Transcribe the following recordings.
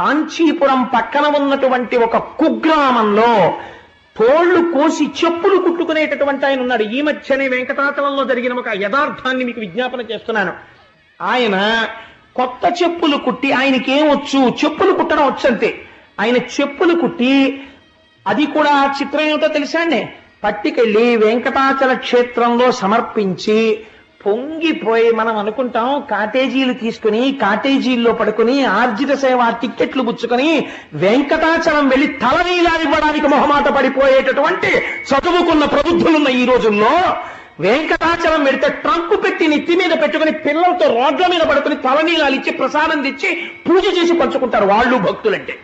కాంచీపురం పక్కన ఉన్నటువంటి ఒక కుగ్రామంలో తోళ్ళు కోసి చెప్పులు కుట్టుకునేటటువంటి ఆయన ఉన్నాడు. ఈ మధ్యనే వెంకటాచలంలో జరిగిన ఒక యథార్థాన్ని మీకు విజ్ఞాపన చేస్తున్నాను. ఆయన కొత్త చెప్పులు కుట్టి ఆయనకేం వచ్చు? చెప్పులు కుట్టడం వచ్చంతే. ఆయన చెప్పులు కుట్టి అది కూడా చిత్రం ఏమిటో తెలుసా అండి? పట్టుకెళ్ళి వెంకటాచల క్షేత్రంలో సమర్పించి పొంగిపోయి మనం అనుకుంటాం కాటేజీలు తీసుకుని కాటేజీల్లో పడుకుని ఆర్జిత సేవ టిక్కెట్లు పుచ్చుకొని వెంకటాచలం వెళ్ళి తల ఇవ్వడానికి మొహమాట పడిపోయేటటువంటి చదువుకున్న ప్రబుద్ధులున్న ఈ రోజుల్లో వెంకటాచలం వెళితే ట్రంక్ పెట్టి నెత్తి మీద పెట్టుకుని పిల్లలతో రోడ్ల మీద పడుకుని తలనీలాలు ఇచ్చి ప్రసాదం తెచ్చి పూజ చేసి పంచుకుంటారు వాళ్ళు భక్తులంటే.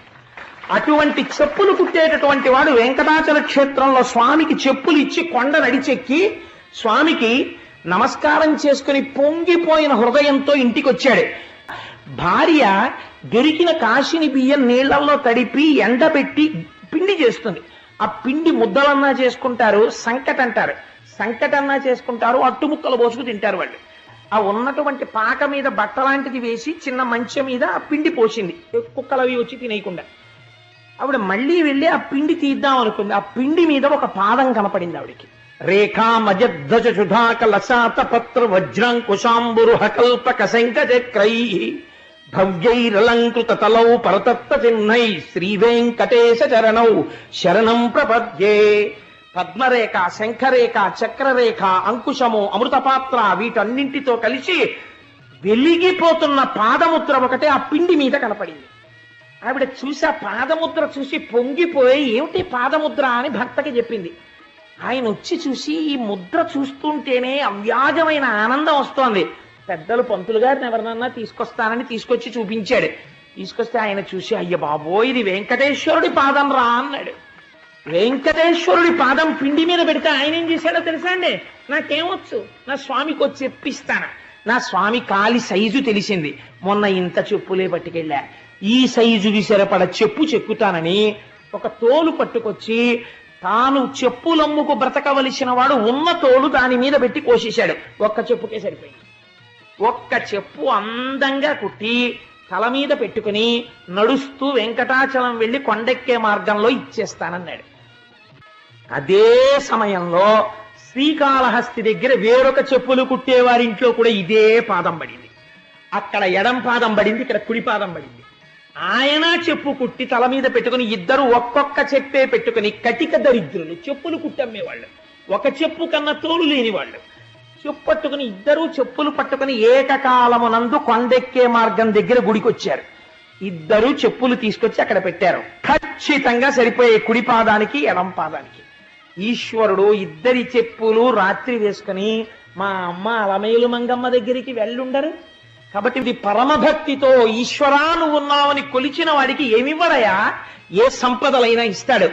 అటువంటి చెప్పులు కుట్టేటటువంటి వాడు వెంకటాచల క్షేత్రంలో స్వామికి చెప్పులు ఇచ్చి కొండ నడిచెక్కి స్వామికి నమస్కారం చేసుకుని పొంగిపోయిన హృదయంతో ఇంటికి వచ్చాడు భార్య దొరికిన కాశిని బియ్యం నీళ్ళలో తడిపి ఎండబెట్టి పిండి చేస్తుంది. ఆ పిండి ముద్దలన్నా చేసుకుంటారు సంకట అంటారు సంకటన్నా చేసుకుంటారు అట్టుముక్కలు పోసుకు తింటారు వాళ్ళు. ఆ ఉన్నటువంటి పాక మీద బట్ట లాంటిది వేసి చిన్న మంచం మీద ఆ పిండి పోసింది. కుక్కలవి వచ్చి తినేయకుండా. ఆవిడ మళ్ళీ వెళ్ళి ఆ పిండి తీద్దాం అనుకుంది. ఆ పిండి మీద ఒక పాదం కనపడింది ఆవిడికి. రేఖా మజద్దజ సుధాక లసాత పత్ర వజ్రాంకుశాంబురుహ కల్పక శంకచక్రై భవ్యైరలంకృత తలౌ పరతత్త చిహ్నై శ్రీ వెంకటేశ చరణౌ శరణం ప్రపద్యే. పద్మరేఖ శంఖరేఖ చక్రరేఖ అంకుశము అమృతపాత్ర వీటన్నింటితో కలిసి వెలిగిపోతున్న పాదముద్ర ఒకటే ఆ పిండి మీద కనపడింది. ఆవిడ చూసి ఆ పాదముద్ర చూసి పొంగిపోయి ఏమిటి పాదముద్ర అని భర్తకి చెప్పింది. ఆయన వచ్చి చూసి ఈ ముద్ర చూస్తుంటేనే అవ్యాజమైన ఆనందం వస్తోంది. పెద్దలు పంతులు గారిని ఎవరినన్నా తీసుకొస్తానని తీసుకొచ్చి చూపించాడు. తీసుకొస్తే ఆయన చూసి అయ్య బాబో ఇది వెంకటేశ్వరుడి పాదం రా అన్నాడు. వెంకటేశ్వరుడి పాదం పిండి మీద పెడితే ఆయన ఏం చేశాడో తెలుసా అండి? నాకేమొచ్చు? నా స్వామికి వచ్చి చెప్పిస్తాను నా స్వామి కాలి సైజు తెలిసింది. మొన్న ఇంత చెప్పులే పట్టుకెళ్ళా. ఈ సైజుకి సరిపడ చెప్పు చెక్కుతానని ఒక తోలు పట్టుకొచ్చి తాను చెప్పులమ్ముకు బ్రతకవలసిన వాడు ఉన్న తోలు దాని మీద పెట్టి కోసేశాడు. ఒక్క చెప్పుకే సరిపోయింది. ఒక్క చెప్పు అందంగా కుట్టి తల మీద పెట్టుకుని నడుస్తూ వెంకటాచలం వెళ్ళి కొండెక్కే మార్గంలో ఇచ్చేస్తానన్నాడు. అదే సమయంలో శ్రీకాళహస్తి దగ్గర వేరొక చెప్పులు కుట్టేవారింట్లో కూడా ఇదే పాదం పడింది. అక్కడ ఎడం పాదం పడింది ఇక్కడ కుడి పాదం పడింది. ఆయన చెప్పు కుట్టి తల మీద పెట్టుకుని ఇద్దరు ఒక్కొక్క చెప్పే పెట్టుకుని కటిక దరిద్రులు చెప్పులు కుట్టమ్మేవాళ్ళు ఒక చెప్పు కన్నా తోలు లేని వాళ్ళు. చెప్పు పట్టుకుని ఇద్దరు చెప్పులు పట్టుకుని ఏకకాలమునందు కొండెక్కే మార్గం దగ్గర గుడికి వచ్చారు ఇద్దరు చెప్పులు తీసుకొచ్చి అక్కడ పెట్టారు. ఖచ్చితంగా సరిపోయే కుడి పాదానికి ఎడం పాదానికి. ఈశ్వరుడు ఇద్దరి చెప్పులు రాత్రి వేసుకుని మా అమ్మ అలమేలు మంగమ్మ దగ్గరికి వెళ్ళుండరు. కాబట్టి ఇది పరమభక్తితో ఈశ్వరా నువ్వు ఉన్నావని కొలిచిన వాడికి ఏమివ్వడయా? ఏ సంపదలైనా ఇస్తాడు.